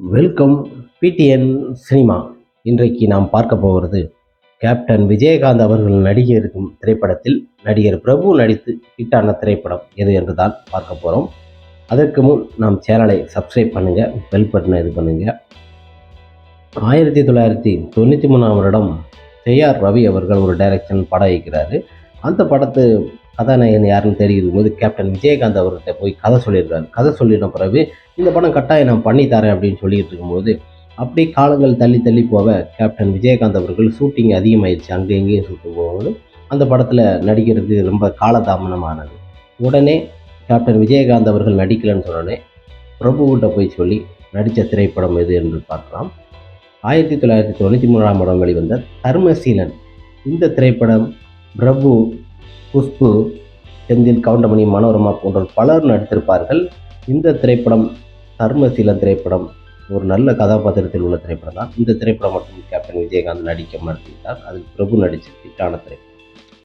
Welcome PTN cinema. இன்றைக்கு நாம் பார்க்க போகிறது கேப்டன் விஜயகாந்த் அவர்கள் நடிக இருக்கும் திரைப்படத்தில் நடிகர் பிரபு நடித்து ஹிட்டான திரைப்படம் எது என்று தான் பார்க்க போகிறோம் அதற்கு முன் நம் சேனலை சப்ஸ்கிரைப் பண்ணுங்கள் பெல் பட்டனை இது பண்ணுங்கள் ஆயிரத்தி தொள்ளாயிரத்தி தொண்ணூற்றி மூணாம் வருடம் செய்யார் ரவி அவர்கள் ஒரு டைரக்ஷன் படம் இயக்கிறாரு. அந்த படத்து கதாநாயகன் யாருன்னு தெரிகிறது போது கேப்டன் விஜயகாந்த் அவர்கிட்ட போய் கதை சொல்லியிருக்காரு. கதை சொல்லின பிறகு இந்த படம் கட்டாயம் நான் பண்ணி தரேன் அப்படின்னு சொல்லிட்டு இருக்கும்போது அப்படியே காலங்கள் தள்ளி தள்ளி போக கேப்டன் விஜயகாந்த் அவர்கள் ஷூட்டிங் அதிகமாயிருச்சு. அங்கே இங்கேயும் ஷூட்டிங் போகும்போது அந்த படத்தில் நடிக்கிறது ரொம்ப காலதாமனமானது உடனே கேப்டன் விஜயகாந்த் அவர்கள் நடிக்கலைன்னு சொன்னோடனே பிரபுகிட்ட போய் சொல்லி நடித்த திரைப்படம் எது என்று பார்க்கலாம். ஆயிரத்தி தொள்ளாயிரத்தி தொண்ணூற்றி மூணாம் படம் வெளிவந்த தர்மசீலன். இந்த திரைப்படம் பிரபு குஷ்பு செந்தில் கவுண்டமணி மனோரமா போன்ற பலர் நடித்திருப்பார்கள். இந்த திரைப்படம் தர்மசீல திரைப்படம் ஒரு நல்ல கதாபாத்திரத்தில் உள்ள திரைப்படம் தான் இந்த திரைப்படம் மட்டும் கேப்டன் விஜயகாந்த் நடிக்க மறுத்துவிட்டார். அதில் பிரபு நடித்த திட்டான திரைப்படம்.